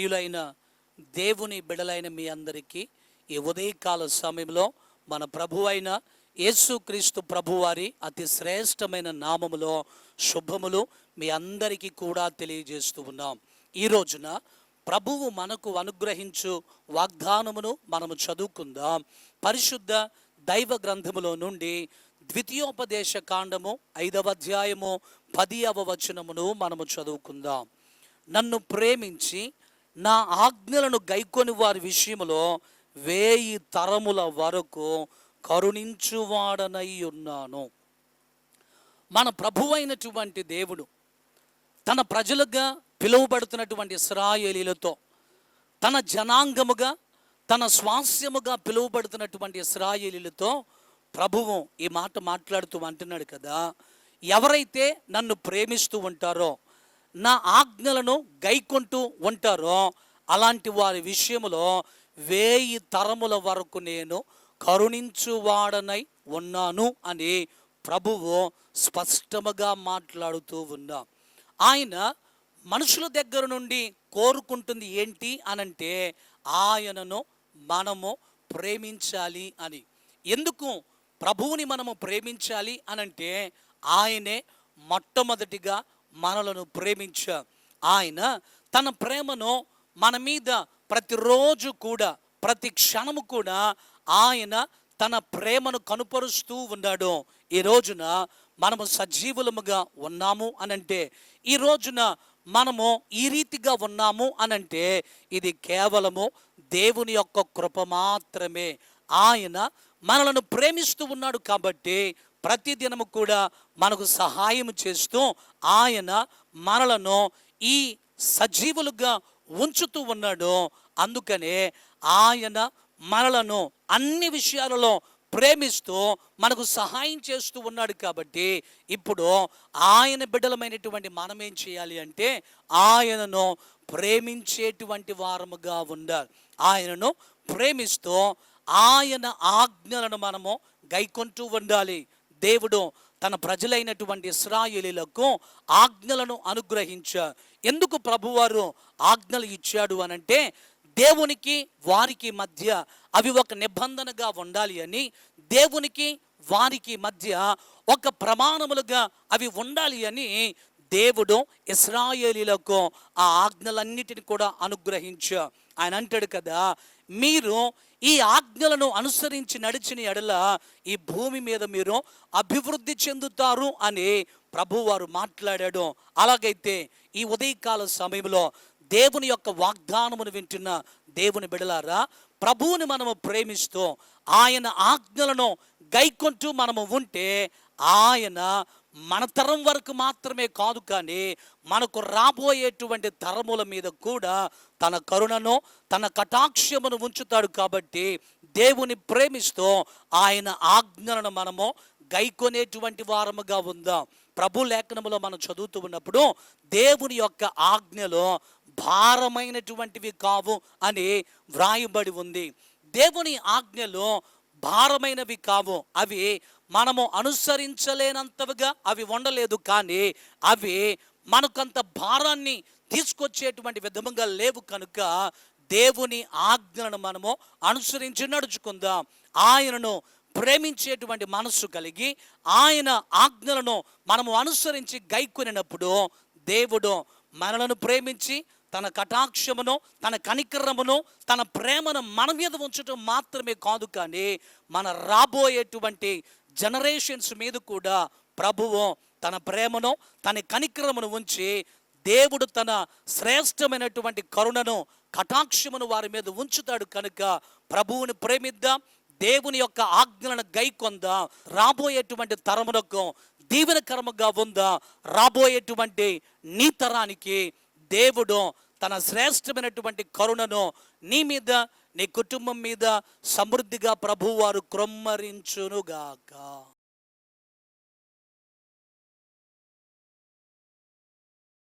ప్రియులైన దేవుని బిడలైన మీ అందరికీ ఈ ఉదయకాల సమయంలో మన ప్రభు అయిన యేసుక్రీస్తు ప్రభువారి అతి శ్రేష్టమైన నామములో శుభములు మీ అందరికీ కూడా తెలియజేస్తూ ఉన్నాం. ఈ రోజున ప్రభువు మనకు అనుగ్రహించు వాగ్దానమును మనము చదువుకుందాం. పరిశుద్ధ దైవ గ్రంథములో నుండి ద్వితీయోపదేశ కాండము ఐదవ అధ్యాయము పదియవ వచనమును మనము చదువుకుందాం. నన్ను ప్రేమించి నా ఆజ్ఞలను గైకొని వారి విషయంలో వేయి తరముల వరకు కరుణించువాడనై ఉన్నాను. మన ప్రభువైనటువంటి దేవుడు తన ప్రజలుగా పిలువబడుతున్నటువంటి ఇస్రాయేలీలతో తన జనాంగముగా తన స్వాస్యముగా పిలువబడుతున్నటువంటి ఇస్రాయేలీలతో ప్రభువు ఈ మాట మాట్లాడుతూ అంటున్నాడు కదా ఎవరైతే నన్ను ప్రేమిస్తూ ఉంటారో నా ఆజ్ఞలను గైకొంటూ ఉంటారో అలాంటి వారి విషయంలో వేయి తరముల వరకు నేను కరుణించువాడనై ఉన్నాను అని ప్రభువు స్పష్టముగా మాట్లాడుతూ ఉన్నా. ఆయన మనుషుల దగ్గర నుండి కోరుకుంటుంది ఏంటి అనంటే ఆయనను మనము ప్రేమించాలి అని. ఎందుకు ప్రభువుని మనము ప్రేమించాలి అనంటే ఆయనే మొట్టమొదటిగా మనలను ప్రేమించ ఆయన తన ప్రేమను మన మీద ప్రతిరోజు కూడా ప్రతి క్షణము కూడా ఆయన తన ప్రేమను కనుపరుస్తూ ఉన్నాడు. ఈ రోజున మనము సజీవులముగా ఉన్నాము అనంటే ఈ రోజున మనము ఈ రీతిగా ఉన్నాము అనంటే ఇది కేవలము దేవుని యొక్క కృప మాత్రమే. ఆయన మనలను ప్రేమిస్తూ ఉన్నాడు కాబట్టి ప్రతిదినము కూడా మనకు సహాయం చేస్తూ ఆయన మనలను ఈ సజీవులుగా ఉంచుతూ ఉన్నాడు. అందుకనే ఆయన మనలను అన్ని విషయాలలో ప్రేమిస్తూ మనకు సహాయం చేస్తూ ఉన్నాడు కాబట్టి ఇప్పుడు ఆయన బిడ్డలమైనటువంటి మనం ఏం చేయాలి అంటే ఆయనను ప్రేమించేటువంటి వారముగా ఉండాలి. ఆయనను ప్రేమిస్తూ ఆయన ఆజ్ఞలను మనము గైకొంటూ ఉండాలి. దేవుడు తన ప్రజలైనటువంటి ఇస్రాయేలీలకు ఆజ్ఞలను అనుగ్రహించ ఎందుకు ప్రభువారు ఆజ్ఞలు ఇచ్చాడు అనంటే దేవునికి వారికి మధ్య అవి ఒక నిబంధనగా ఉండాలి అని దేవునికి వారికి మధ్య ఒక ప్రమాణములుగా అవి ఉండాలి అని దేవుడు ఇస్రాయేలీలకు ఆ ఆజ్ఞలన్నిటిని కూడా అనుగ్రహించ ఆయన అంటాడు కదా మీరు ఈ ఆజ్ఞలను అనుసరించి నడిచిన ఎడల ఈ భూమి మీద మీరు అభివృద్ధి చెందుతారు అని ప్రభువారు మాట్లాడాడు. అలాగైతే ఈ ఉదయకాల సమయంలో దేవుని యొక్క వాగ్దానమును వింటున్న దేవుని బిడలారా ప్రభువుని మనము ప్రేమిస్తూ ఆయన ఆజ్ఞలను గైకొంటూ మనము ఉంటే ఆయన మన తరం వరకు మాత్రమే కాదు కానీ మనకు రాబోయేటువంటి తరముల మీద కూడా తన కరుణను తన కటాక్షమును ఉంచుతాడు కాబట్టి దేవుని ప్రేమిస్తూ ఆయన ఆజ్ఞలను మనము గైకొనేటువంటి వారముగా ఉందాం. ప్రభు లేఖనములో మనం చదువుతూ ఉన్నప్పుడు దేవుని యొక్క ఆజ్ఞలో భారమైనటువంటివి కావు అని వ్రాయబడి ఉంది. దేవుని ఆజ్ఞలో భారమైనవి కావు. అవి మనము అనుసరించలేనంతవిగా అవి ఉండలేదు కానీ అవి మనకంత భారాన్ని తీసుకొచ్చేటువంటి విధముగా లేవు కనుక దేవుని ఆజ్ఞలను మనము అనుసరించి నడుచుకుందాం. ఆయనను ప్రేమించేటువంటి మనస్సు కలిగి ఆయన ఆజ్ఞలను మనము అనుసరించి గైకొనినప్పుడు దేవుడు మనలను ప్రేమించి తన కటాక్షమును తన కనికరమును తన ప్రేమను మన మీద ఉంచడం మాత్రమే కాదు కానీ మన రాబోయేటువంటి జనరేషన్స్ మీద కూడా ప్రభువు తన ప్రేమను తన కనికరమును ఉంచి దేవుడు తన శ్రేష్టమైనటువంటి కరుణను కటాక్షమును వారి మీద ఉంచుతాడు కనుక ప్రభువుని ప్రేమిద్దాం దేవుని యొక్క ఆజ్ఞలను గైకొందాం రాబోయేటువంటి తరమునకు దీవెనకరముగా ఉందా రాబోయేటువంటి నీ తరానికి దేవుడు తన శ్రేష్టమైనటువంటి కరుణను నీ మీద నీ కుటుంబం మీద సమృద్ధిగా ప్రభువారు క్రొమ్మరించునుగాక.